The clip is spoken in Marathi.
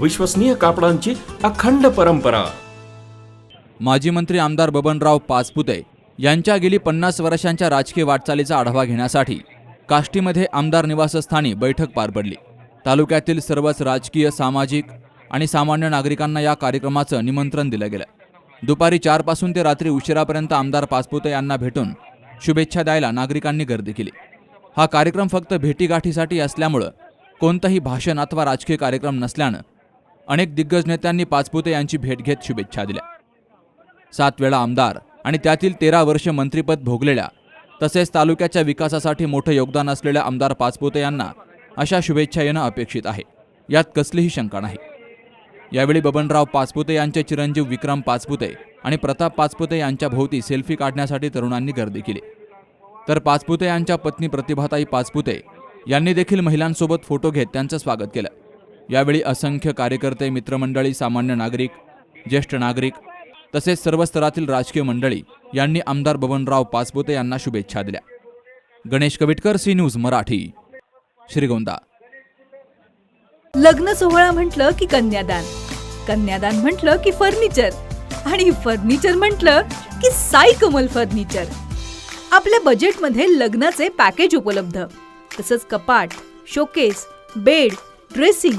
विश्वसनीय कापडांची अखंड परंपरा. माजी मंत्री आमदार बबनराव पाचपुते यांच्या गेली पन्नास वर्षांच्या राजकीय वाटचालीचा आढावा घेण्यासाठी काष्टीमध्ये आमदार निवासस्थानी बैठक पार पडली. तालुक्यातील सर्वच राजकीय सामाजिक आणि सामान्य नागरिकांना या कार्यक्रमाचं निमंत्रण दिलं गेलं. दुपारी चारपासून ते रात्री उशिरापर्यंत आमदार पाचपुते यांना भेटून शुभेच्छा द्यायला नागरिकांनी गर्दी केली. हा कार्यक्रम फक्त भेटीगाठीसाठी असल्यामुळं कोणतंही भाषण अथवा राजकीय कार्यक्रम नसल्यानं अनेक दिग्गज नेत्यांनी पाचपुते यांची भेट घेत शुभेच्छा दिल्या. सात वेळा आमदार आणि त्यातील तेरा वर्ष मंत्रिपद भोगलेल्या तसेच तालुक्याच्या विकासासाठी मोठं योगदान असलेल्या आमदार पाचपुते यांना अशा शुभेच्छा येणं अपेक्षित आहे. यात कसलीही शंका नाही. यावेळी बबनराव पाचपुते यांचे चिरंजीव विक्रम पाचपुते आणि प्रताप पाचपुते यांच्या भोवती सेल्फी काढण्यासाठी तरुणांनी गर्दी केली. तर पाचपुते यांच्या पत्नी प्रतिभाताई पाचपुते यांनी देखील महिलांसोबत फोटो घेत त्यांचं स्वागत केलं. यावेळी असंख्य कार्यकर्ते मित्रमंडळी सामान्य नागरिक ज्येष्ठ नागरिक तसेच सर्व स्तरातील राजकीय मंडळी यांनी आमदार बबनराव पाचपुते यांना शुभेच्छा दिल्या. Ganesh Kavitkar C news Marathi Shrigonda. लग्न सोहळा म्हटलं की कन्यादान कन्यादान म्हटलं की फर्निचर आणि फर्निचर म्हटलं की साई कमल फर्निचर. आपल्या बजेटमध्ये लग्नाचे पॅकेज उपलब्ध तसंच कपाट showcase bed dressing